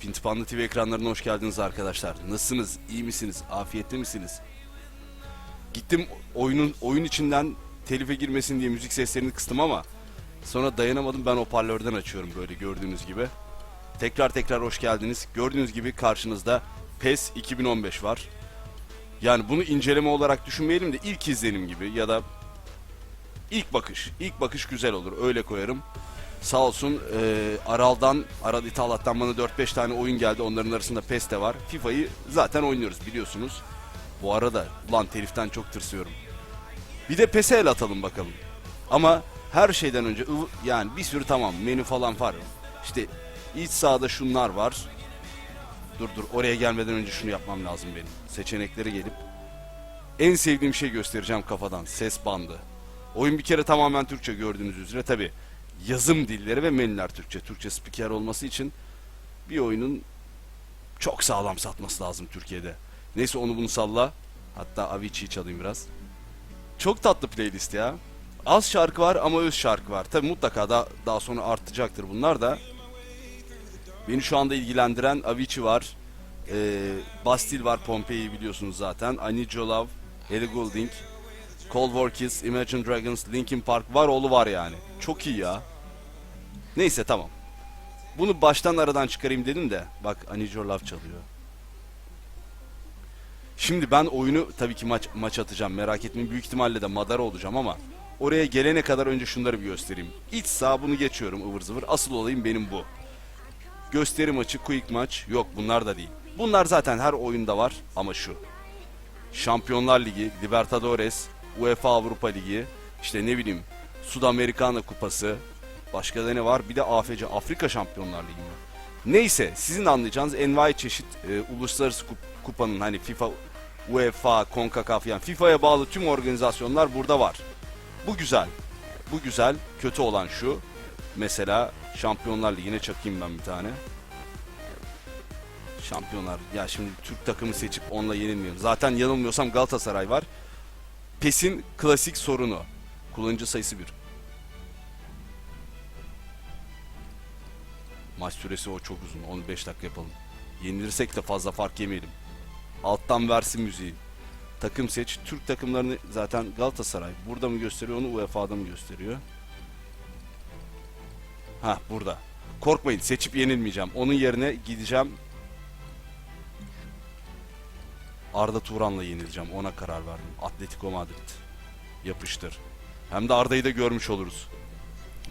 Pintipanlı TV ekranlarına hoş geldiniz arkadaşlar. Nasılsınız? İyi misiniz? Afiyetli misiniz? Gittim oyunun oyun içinden telife girmesin diye müzik seslerini kıstım ama sonra dayanamadım ben hoparlörden açıyorum böyle gördüğünüz gibi. Tekrar tekrar hoş geldiniz. Gördüğünüz gibi karşınızda PES 2015 var. Yani bunu inceleme olarak düşünmeyelim de ilk izlenim gibi ya da ilk bakış. İlk bakış güzel olur öyle koyarım. Sağ olsun e, Aral'dan, Aral İthalat'tan bana 4-5 tane oyun geldi. Onların arasında PES de var. FIFA'yı zaten oynuyoruz biliyorsunuz. Bu arada ulan teliften çok tırsıyorum. Bir de PES'e el atalım bakalım. Ama her şeyden önce yani bir sürü tamam menü falan var. İşte iç sahada şunlar var. Dur dur oraya gelmeden önce şunu yapmam lazım benim. Seçeneklere gelip en sevdiğim şey göstereceğim kafadan. Ses bandı. Oyun bir kere tamamen Türkçe gördüğünüz üzere tabi yazım dilleri ve menüler Türkçe. Türkçe spiker olması için bir oyunun çok sağlam satması lazım Türkiye'de. Neyse onu bunu salla. Hatta Avicii'yi çalayım biraz. Çok tatlı playlist ya. Az şarkı var ama öz şarkı var. Tabi mutlaka da daha sonra artacaktır bunlar da. Beni şu anda ilgilendiren Avicii var. Ee, Bastille var Pompei'yi biliyorsunuz zaten. Your Love, Ellie Goulding, Cold War Kiss, Imagine Dragons, Linkin Park var oğlu var yani. Çok iyi ya. Neyse tamam. Bunu baştan aradan çıkarayım dedim de. Bak I Need Your Love çalıyor. Şimdi ben oyunu tabii ki maç maç atacağım. Merak etmeyin. Büyük ihtimalle de madara olacağım ama oraya gelene kadar önce şunları bir göstereyim. İç sağ bunu geçiyorum ıvır zıvır. Asıl olayım benim bu. Gösteri maçı, quick maç yok bunlar da değil. Bunlar zaten her oyunda var ama şu. Şampiyonlar Ligi, Libertadores, UEFA Avrupa Ligi, işte ne bileyim Sudamericana Kupası, başka da ne var? Bir de AFC, Afrika Şampiyonlar Ligi mi? Neyse sizin anlayacağınız envai çeşit e, uluslararası kup- kupanın hani FIFA, UEFA, CONCACAF yani FIFA'ya bağlı tüm organizasyonlar burada var. Bu güzel. Bu güzel. Kötü olan şu. Mesela Şampiyonlar Ligi'ne çakayım ben bir tane. Şampiyonlar. Ya şimdi Türk takımı seçip onunla yenilmiyorum. Zaten yanılmıyorsam Galatasaray var. PES'in klasik sorunu. Kullanıcı sayısı bir. Maç süresi o çok uzun. 15 dakika yapalım. Yenilirsek de fazla fark yemeyelim. Alttan versin müziği. Takım seç. Türk takımlarını zaten Galatasaray burada mı gösteriyor onu UEFA'da mı gösteriyor? Ha burada. Korkmayın seçip yenilmeyeceğim. Onun yerine gideceğim. Arda Turan'la yenileceğim. Ona karar verdim. Atletico Madrid. Yapıştır. Hem de Arda'yı da görmüş oluruz.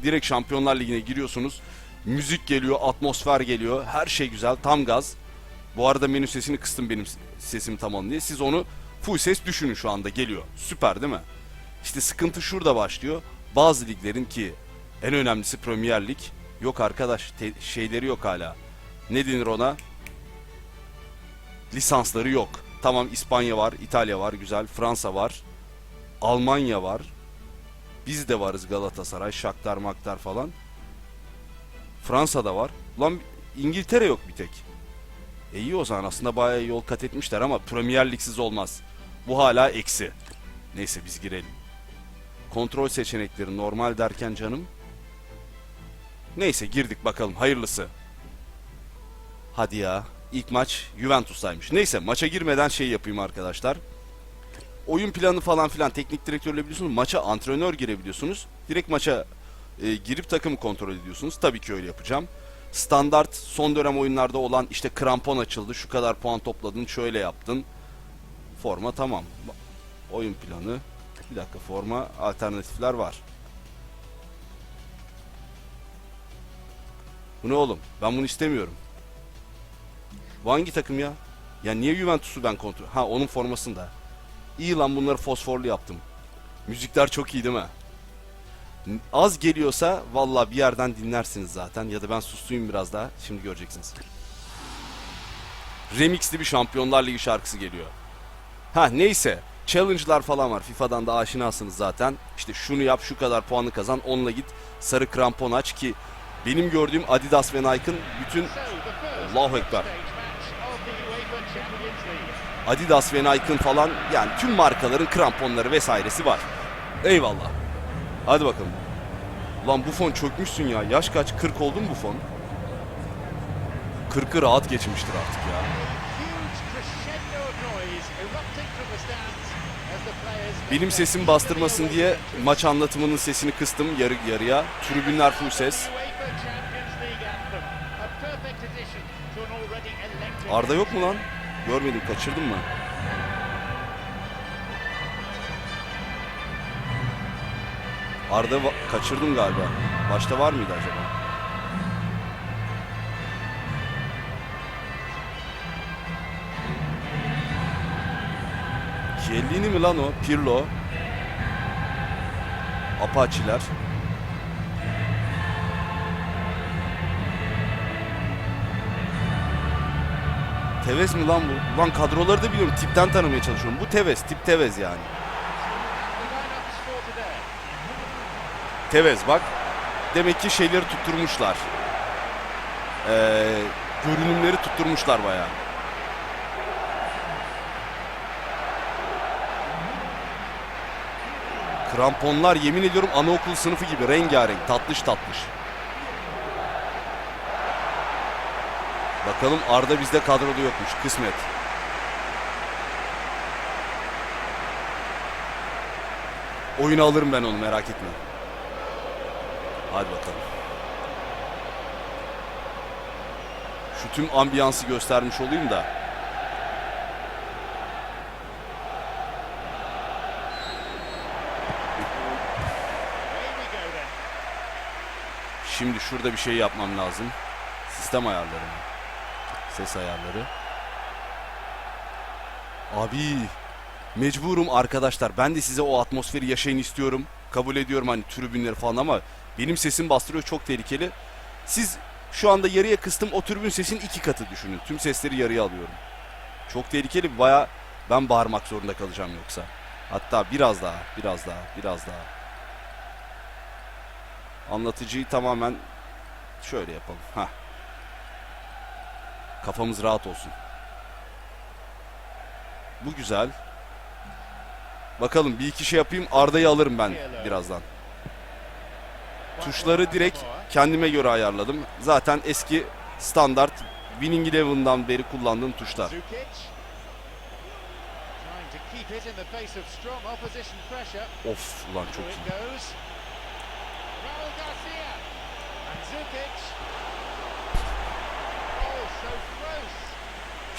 Direkt Şampiyonlar Ligi'ne giriyorsunuz. Müzik geliyor, atmosfer geliyor. Her şey güzel. Tam gaz. Bu arada menü sesini kıstım benim sesim tamam diye. Siz onu full ses düşünün şu anda geliyor. Süper değil mi? İşte sıkıntı şurada başlıyor. Bazı liglerin ki en önemlisi Premier Lig yok arkadaş şeyleri yok hala. Ne denir ona? Lisansları yok. Tamam İspanya var, İtalya var, güzel. Fransa var. Almanya var. Biz de varız Galatasaray, Shakhtar, Maktar falan. Fransa'da var. Lan İngiltere yok bir tek. E iyi o zaman aslında bayağı yol kat etmişler ama Premier Lig'siz olmaz. Bu hala eksi. Neyse biz girelim. Kontrol seçenekleri normal derken canım. Neyse girdik bakalım hayırlısı. Hadi ya. İlk maç Juventus'taymış. Neyse maça girmeden şey yapayım arkadaşlar. Oyun planı falan filan teknik direktörle biliyorsunuz. Maça antrenör girebiliyorsunuz. Direkt maça e, girip takımı kontrol ediyorsunuz. Tabii ki öyle yapacağım. Standart son dönem oyunlarda olan işte krampon açıldı. Şu kadar puan topladın. Şöyle yaptın. Forma tamam. Oyun planı. Bir dakika forma alternatifler var. Bu ne oğlum? Ben bunu istemiyorum. Bu hangi takım ya? Ya niye Juventus'u ben kontrol... Ha onun formasında. İyi lan bunları fosforlu yaptım. Müzikler çok iyi değil mi? Az geliyorsa valla bir yerden dinlersiniz zaten. Ya da ben sustuyum biraz daha. Şimdi göreceksiniz. Remixli bir Şampiyonlar Ligi şarkısı geliyor. Ha neyse. Challenge'lar falan var. FIFA'dan da aşinasınız zaten. İşte şunu yap, şu kadar puanı kazan, onunla git. Sarı krampon aç ki benim gördüğüm Adidas ve Nike'ın bütün Allahu Ekber. Adidas ve Nike'ın falan yani tüm markaların kramponları vesairesi var. Eyvallah. Hadi bakalım. Lan bu fon çökmüşsün ya. Yaş kaç? 40 oldu mu bu fon? 40'ı rahat geçmiştir artık ya. Benim sesim bastırmasın diye maç anlatımının sesini kıstım yarı yarıya. Tribünler full ses. Arda yok mu lan? Görmedim kaçırdım mı? Arda kaçırdım galiba. Başta var mıydı acaba? Chiellini mi lan o? Pirlo. Apache'ler. Tevez mi lan bu? Ulan kadroları da biliyorum. Tipten tanımaya çalışıyorum. Bu Tevez. Tip Tevez yani. Tevez bak. Demek ki şeyleri tutturmuşlar. Ee, görünümleri tutturmuşlar bayağı. Kramponlar yemin ediyorum anaokulu sınıfı gibi rengarenk, tatlış tatlış. Bakalım Arda bizde kadroda yokmuş. Kısmet. Oyunu alırım ben onu merak etme. Hadi bakalım. Şu tüm ambiyansı göstermiş olayım da. Şimdi şurada bir şey yapmam lazım. Sistem ayarları? Ses ayarları. Abi mecburum arkadaşlar. Ben de size o atmosferi yaşayın istiyorum. Kabul ediyorum hani tribünleri falan ama benim sesim bastırıyor çok tehlikeli. Siz şu anda yarıya kıstım o tribün sesin iki katı düşünün. Tüm sesleri yarıya alıyorum. Çok tehlikeli baya ben bağırmak zorunda kalacağım yoksa. Hatta biraz daha, biraz daha, biraz daha. Anlatıcıyı tamamen şöyle yapalım. Hah. Kafamız rahat olsun. Bu güzel. Bakalım bir iki şey yapayım. Arda'yı alırım ben birazdan. Tuşları direkt kendime göre ayarladım. Zaten eski standart Winning Eleven'dan beri kullandığım tuşlar. Of ulan çok iyi.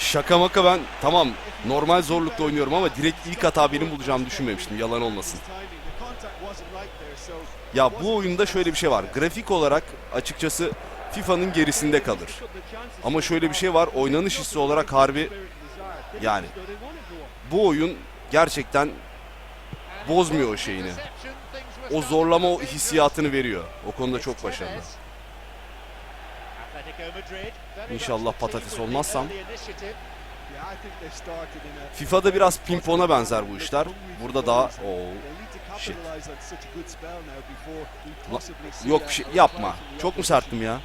Şaka maka ben tamam normal zorlukta oynuyorum ama direkt ilk hata benim bulacağımı düşünmemiştim. Yalan olmasın. Ya bu oyunda şöyle bir şey var. Grafik olarak açıkçası FIFA'nın gerisinde kalır. Ama şöyle bir şey var. Oynanış hissi olarak harbi yani bu oyun gerçekten bozmuyor o şeyini. O zorlama o hissiyatını veriyor. O konuda çok başarılı. İnşallah patates olmazsam. FIFA'da biraz pimpona benzer bu işler. Burada daha Oo, shit. Yok bir şey yapma. Çok mu serttim ya?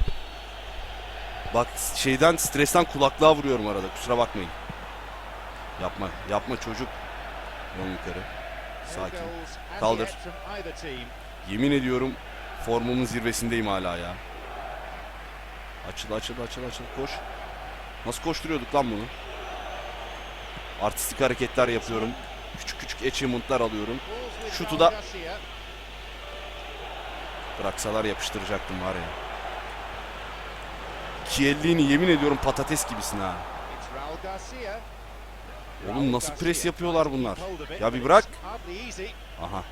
Bak şeyden stresten kulaklığa vuruyorum arada. Kusura bakmayın. Yapma. Yapma çocuk. Yol yukarı. Sakin. Kaldır. Yemin ediyorum formumun zirvesindeyim hala ya. Açıl açıl açıl açıl koş. Nasıl koşturuyorduk lan bunu? Artistik hareketler yapıyorum. Küçük küçük achievement'lar alıyorum. Şutu da- Bıraksalar yapıştıracaktım var ya. Chiellini yemin ediyorum patates gibisin ha. Oğlum nasıl pres yapıyorlar bunlar? Ya bir bırak. Aha.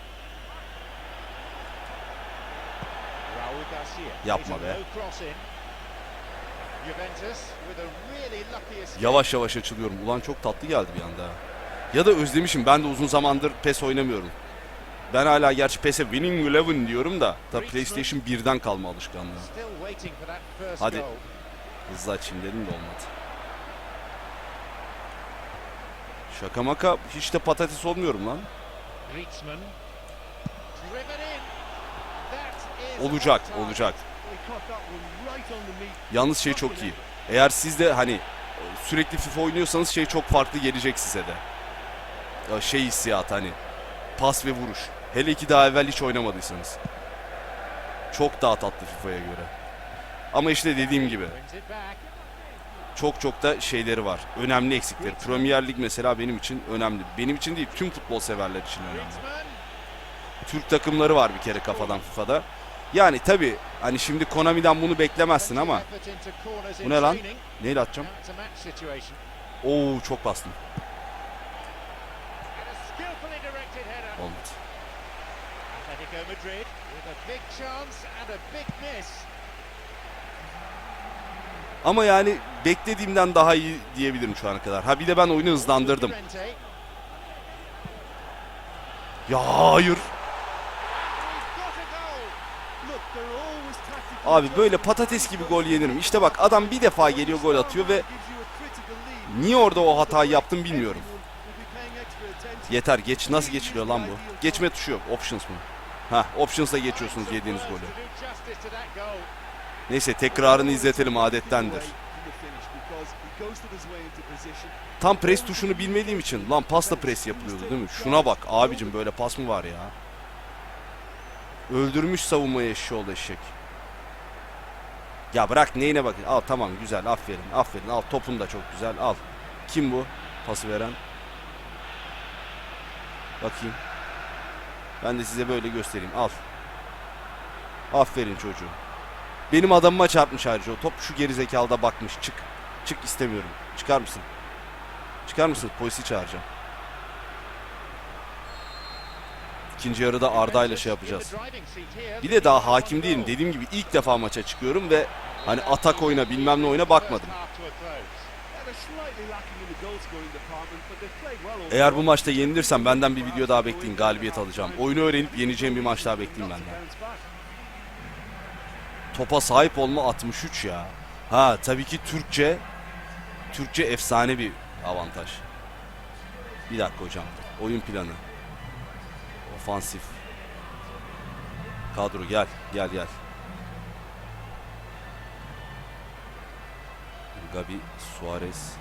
Yapma be. Yavaş yavaş açılıyorum. Ulan çok tatlı geldi bir anda. Ya da özlemişim. Ben de uzun zamandır PES oynamıyorum. Ben hala gerçi PES'e Winning Eleven diyorum da. Da PlayStation 1'den kalma alışkanlığı. Hadi. Hızlı açayım dedim de olmadı. Şaka maka hiç de patates olmuyorum lan. Olacak, olacak. Yalnız şey çok iyi. Eğer siz de hani sürekli FIFA oynuyorsanız şey çok farklı gelecek size de. Ya Şey hissiyat hani pas ve vuruş. Hele ki daha evvel hiç oynamadıysanız. Çok daha tatlı FIFA'ya göre. Ama işte dediğim gibi çok çok da şeyleri var. Önemli eksikleri. Premier Lig mesela benim için önemli. Benim için değil, tüm futbol severler için önemli. Türk takımları var bir kere kafadan FIFA'da. Yani tabi hani şimdi Konami'den bunu beklemezsin ama Bu ne lan? neyle atacağım? Oo çok bastım. Olmadı. Ama yani beklediğimden daha iyi diyebilirim şu ana kadar. Ha bir de ben oyunu hızlandırdım. Ya hayır. Abi böyle patates gibi gol yenirim. İşte bak adam bir defa geliyor gol atıyor ve niye orada o hatayı yaptım bilmiyorum. Yeter geç nasıl geçiliyor lan bu? Geçme tuşu yok. Options mı? Ha options'la geçiyorsunuz yediğiniz golü. Neyse tekrarını izletelim adettendir. Tam pres tuşunu bilmediğim için lan pasta pres yapılıyordu değil mi? Şuna bak abicim böyle pas mı var ya? Öldürmüş savunmayı eşşoğlu eşek. Ya bırak neyine bakın. Al tamam güzel aferin aferin al topun da çok güzel al. Kim bu pası veren? Bakayım. Ben de size böyle göstereyim al. Aferin çocuğum. Benim adamıma çarpmış ayrıca o top şu gerizekalıda bakmış çık. Çık istemiyorum. Çıkar mısın? Çıkar mısın? Polisi çağıracağım. İkinci yarıda Arda ile şey yapacağız. Bir de daha hakim değilim. Dediğim gibi ilk defa maça çıkıyorum ve hani atak oyuna bilmem ne oyuna bakmadım. Eğer bu maçta yenilirsem benden bir video daha bekleyin. Galibiyet alacağım. Oyunu öğrenip yeneceğim bir maç daha bekleyin benden. Topa sahip olma 63 ya. Ha tabii ki Türkçe Türkçe efsane bir avantaj. Bir dakika hocam. Oyun planı. Ofansif. Kadro gel. Gel gel. Gabi Suarez.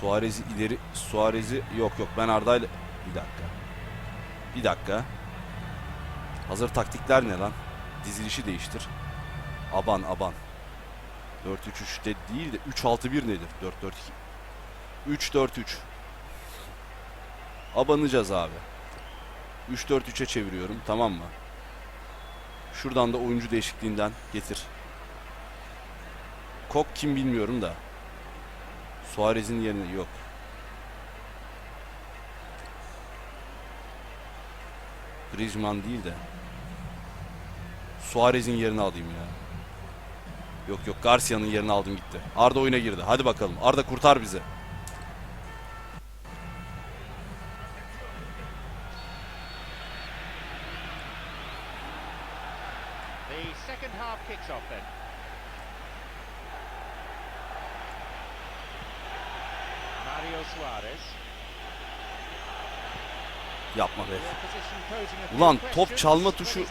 Suarez'i ileri Suarez'i yok yok ben Arda'yla bir dakika. Bir dakika. Hazır taktikler ne lan? Dizilişi değiştir. Aban aban. 4-3-3'te değil de 3-6-1 nedir? 4-4-2. 3-4-3. Abanacağız abi. 3-4-3'e çeviriyorum tamam mı? Şuradan da oyuncu değişikliğinden getir. Kok kim bilmiyorum da. Suarez'in yerine yok. Griezmann değil de. Suarez'in yerini alayım ya. Yok yok Garcia'nın yerini aldım gitti. Arda oyuna girdi. Hadi bakalım. Arda kurtar bizi. Yapma be. Ulan top çalma tuşu-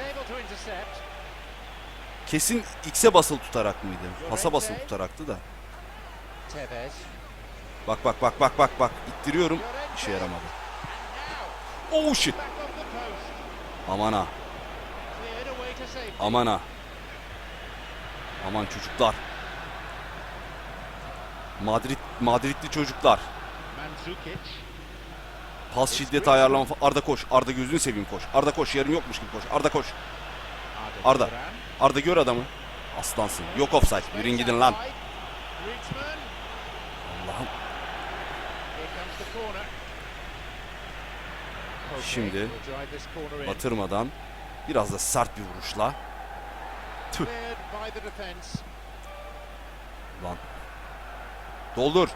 Kesin X'e basılı tutarak mıydı? Pasa basılı tutaraktı da. Bak bak bak bak bak bak. İttiriyorum. İşe yaramadı. Oh shit. Aman ha. Aman ha. Aman çocuklar. Madrid Madridli çocuklar. Pas şiddeti ayarlama Arda koş. Arda gözünü seveyim koş. Arda koş. Yarın yokmuş gibi koş. Arda koş. Arda. Arda gör adamı. Aslansın. Yok offside. Yürüyün gidin lan. Allah'ım. Şimdi. Batırmadan biraz da sert bir vuruşla. Tüh. Lan. Doldur.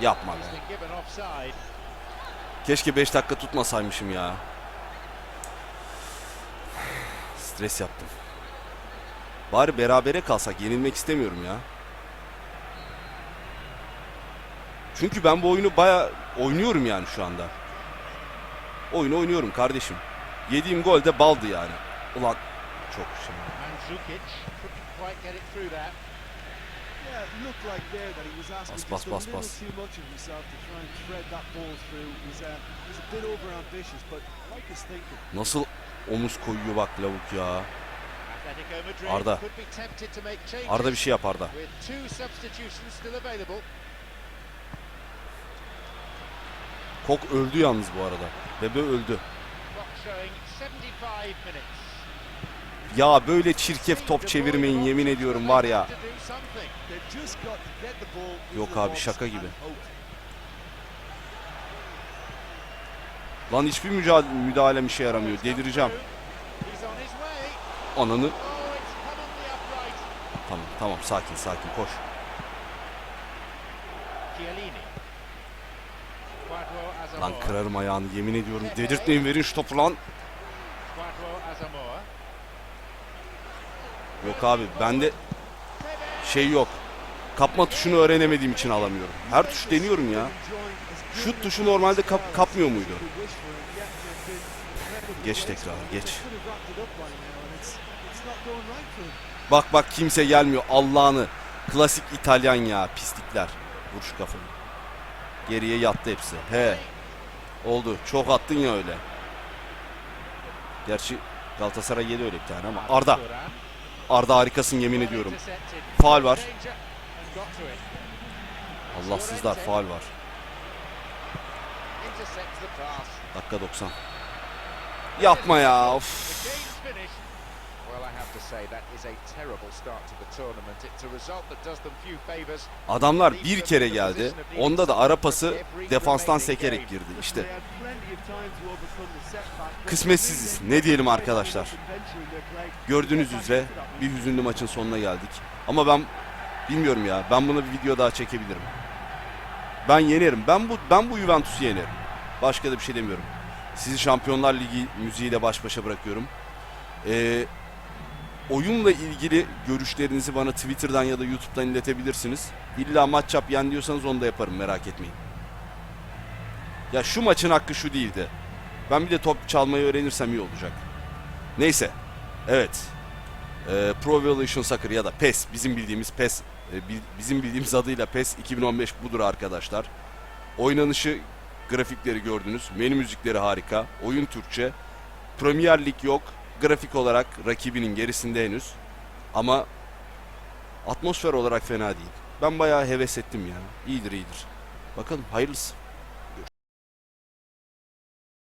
Yapma be. Keşke 5 dakika tutmasaymışım ya. Stres yaptım. Bari berabere kalsak yenilmek istemiyorum ya. Çünkü ben bu oyunu baya oynuyorum yani şu anda. Oyunu oynuyorum kardeşim. Yediğim gol de baldı yani. Ulan çok şey. Bas bas, bas, bas. Nasıl omuz koyuyor bak lavuk ya. Arda. Arda bir şey yap Arda. Kok öldü yalnız bu arada. Bebe öldü. Ya böyle çirkef top çevirmeyin yemin ediyorum var ya. Yok abi, şaka gibi. Lan hiçbir mücadele, müdahalem işe yaramıyor. Delireceğim. Ananı. Tamam tamam sakin sakin koş. Lan kırarım ayağını yemin ediyorum. Dedirtmeyin verin şu topu lan. Yok abi bende şey yok. Kapma tuşunu öğrenemediğim için alamıyorum. Her tuş deniyorum ya. Şut tuşu normalde kap- kapmıyor muydu? Geç tekrar geç. Bak bak kimse gelmiyor Allah'ını. Klasik İtalyan ya pislikler. Vur şu kafayı. Geriye yattı hepsi. He. Oldu. Çok attın ya öyle. Gerçi Galatasaray yedi öyle bir tane ama. Arda. Arda harikasın yemin ediyorum. Faul var. Allahsızlar faal var. Dakika 90. Yapma ya. Of. Adamlar bir kere geldi. Onda da ara pası defanstan sekerek girdi. İşte kısmetsiziz. Ne diyelim arkadaşlar. Gördüğünüz üzere bir hüzünlü maçın sonuna geldik. Ama ben bilmiyorum ya. Ben buna bir video daha çekebilirim. Ben yenerim. Ben bu ben bu Juventus'u yenerim. Başka da bir şey demiyorum. Sizi Şampiyonlar Ligi müziğiyle baş başa bırakıyorum. Ee, oyunla ilgili görüşlerinizi bana Twitter'dan ya da YouTube'dan iletebilirsiniz. İlla maç yap yen diyorsanız onu da yaparım merak etmeyin. Ya şu maçın hakkı şu değildi. Ben bir de top çalmayı öğrenirsem iyi olacak. Neyse. Evet. Ee, Pro Evolution Soccer ya da PES bizim bildiğimiz PES e, bizim bildiğimiz adıyla PES 2015 budur arkadaşlar. Oynanışı grafikleri gördünüz. Menü müzikleri harika. Oyun Türkçe. Premier Lig yok. Grafik olarak rakibinin gerisinde henüz. Ama atmosfer olarak fena değil. Ben bayağı heves ettim ya. İyidir iyidir. Bakalım hayırlısı.